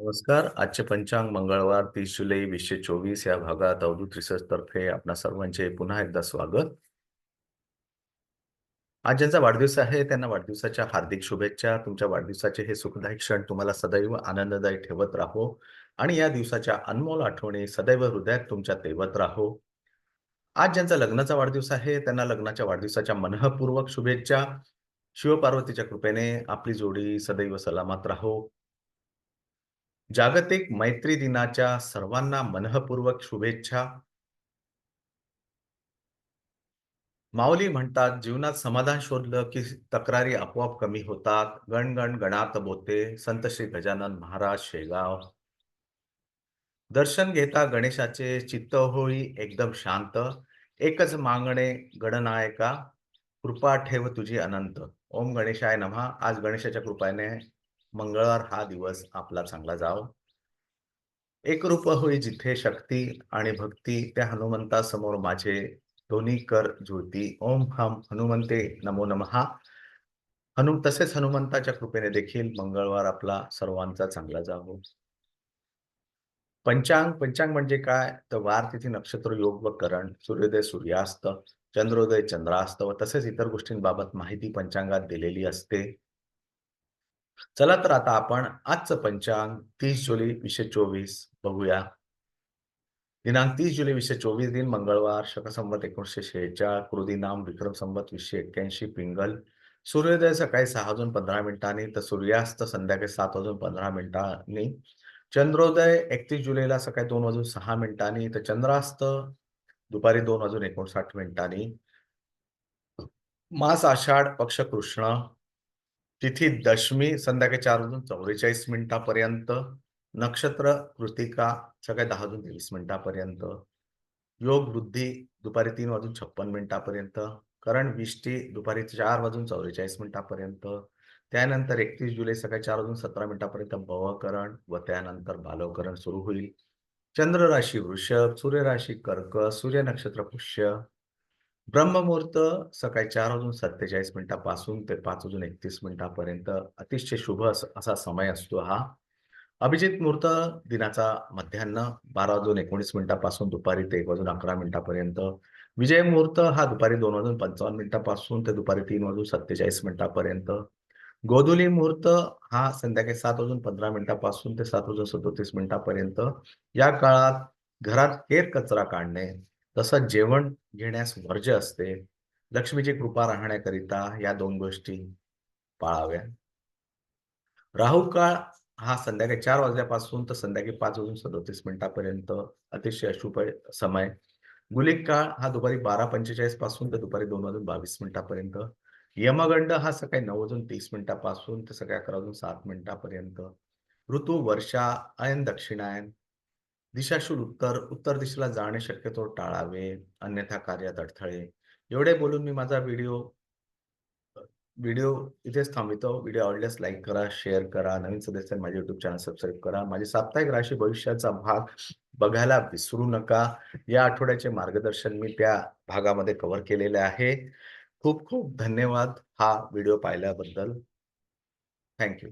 नमस्कार. आजचे पंचांग मंगळवार तीस जुलै वीसशे चोवीस या भागात अवधूत रिसर्च तर्फे आपणा सर्वांचे पुन्हा एकदा स्वागत. आज ज्यांचा वाढदिवस आहे त्यांना वाढदिवसाच्या हार्दिक शुभेच्छा. तुमच्या वाढदिवसाचे हे सुखदायी क्षण तुम्हाला सदैव आनंददायी ठेवत राहो आणि या दिवसाच्या अनमोल आठवणी सदैव हृदयात तुमच्या तेवत राहो. आज ज्यांचा लग्नाचा वाढदिवस आहे त्यांना लग्नाच्या वाढदिवसाच्या मनःपूर्वक शुभेच्छा. शिवपार्वतीच्या कृपेने आपली जोडी सदैव सलामत राहो. जागतिक मैत्री दिनाच्या सर्वांना मनःपूर्वक शुभेच्छा. माऊली म्हणतात जीवनात समाधान शोधलं की तक्रारी आपोआप कमी होतात. गण गण गणात बोते. संत श्री गजानन महाराज शेगाव. दर्शन घेता गणेशाचे चित्त होई एकदम शांत. एकच मागणे गणनायका. कृपा ठेव तुझी अनंत. ओम गणेशाय नमहा आज गणेशाच्या कृपाने मंगळवार हा दिवस आपला चांगला जाव. एक रूप होई जिथे शक्ती आणि भक्ती त्या हनुमंतासमोर माझे दोन्ही कर जुळती ओम हम हनुमंते नमो नमहा. हनु तसेच हनुमंताच्या कृपेने देखील मंगळवार आपला सर्वांचा चांगला जावो. पंचांग पंचांग म्हणजे काय? तर वार तिथी नक्षत्र योग व करण. सूर्योदय सूर्यास्त. चंद्रोदय चंद्रास्त व तसेच इतर गोष्टींबाबत माहिती पंचांगात दिलेली असते. चला तर आता आपण आजचं पंचांग तीस जुलै वीसशे चोवीस बघूया. दिनांक तीस जुलै वीसशे चोवीस दिन मंगळवार शकसंबत एकोणीसशे शेहेचाळ कृदी नाम विक्रम संबत वीसशे एक्क्याऐंशी पिंगल. सूर्योदय सकाळी सहा वाजून पंधरा मिनिटांनी तर सूर्यास्त संध्याकाळी सात वाजून पंधरा मिनिटांनी. चंद्रोदय एकतीस जुलैला सकाळी दोन वाजून सहा मिनिटांनी तर चंद्रास्त दुपारी दोन वाजून एकोणसाठ मिनिटांनी. मास आषाढ पक्ष कृष्ण तिथी दशमी संध्याकाळी चार वाजून चौवेचाळीस मिनिटापर्यंत नक्षत्र कृतिका सकाळी दहा वाजून तेवीस मिनिटापर्यंत योग वृद्धी दुपारी तीन वाजून छप्पन मिनिटापर्यंत करण विष्टी दुपारी चार वाजून चौवेचाळीस मिनिटापर्यंत त्यानंतर एकतीस जुलै सकाळी चार वाजून सतरा मिनिटापर्यंत भवकरण व त्यानंतर बालवकरण सुरू होईल. चंद्र राशी वृषभ सूर्य राशी कर्क सूर्य नक्षत्र पुष्य ब्रह्ममुहूर्त सकाळी चार वाजून सत्तेचाळीस मिनिटापासून ते पाच वाजून एकतीस मिनिटापर्यंत अतिशय शुभ असा समय असतो हा. अभिजित मुहूर्त दिनाचा मध्यान्न बारा वाजून एकोणीस मिनिटापासून दुपारी ते एक वाजून अकरा मिनिटापर्यंत. विजय मुहूर्त हा दुपारी दोन वाजून पंचावन्न मिनिटापासून ते दुपारी तीन वाजून सत्तेचाळीस मिनिटापर्यंत. गोधुली मुहूर्त हा संध्याकाळी सात वाजून पंधरा मिनिटापासून ते सात वाजून सदोतीस मिनिटापर्यंत. या काळात घरात हेर कचरा काढणे तसंच जेवण घेण्यास वर्ज असते. लक्ष्मीची कृपा राहण्याकरिता या दोन गोष्टी पाळाव्या राहू काळ हा संध्याकाळी चार वाजल्यापासून तर संध्याकाळी पाच वाजून सदोतीस मिनिटापर्यंत अतिशय अशुभ समय. गुलिक काळ हा दुपारी बारा पंचेचाळीसपासून तर दुपारी दोन वाजून बावीस मिनिटापर्यंत. यमगंड हा सकाळी नऊ वाजून तीस मिनिटापासून तर सकाळी अकरा वाजून सात मिनिटापर्यंत. ऋतू वर्षा अयन दक्षिणायन दिशाशूल उत्तर उत्तर दिशेला जाणे शक्यतो टाळावे अन्यथा कार्यात अडथळे. एवढे बोलून मी माझा व्हिडिओ व्हिडिओ इथेच थांबवितो. व्हिडिओ आवडल्यास लाईक करा शेअर करा नवीन सदस्य माझे युट्यूब चॅनल सबस्क्राईब करा. माझे साप्ताहिक राशी भविष्याचा भाग बघायला विसरू नका. या आठवड्याचे मार्गदर्शन मी त्या भागामध्ये कव्हर केलेले आहे. खूप खूप धन्यवाद हा व्हिडिओ पाहिल्याबद्दल. थँक्यू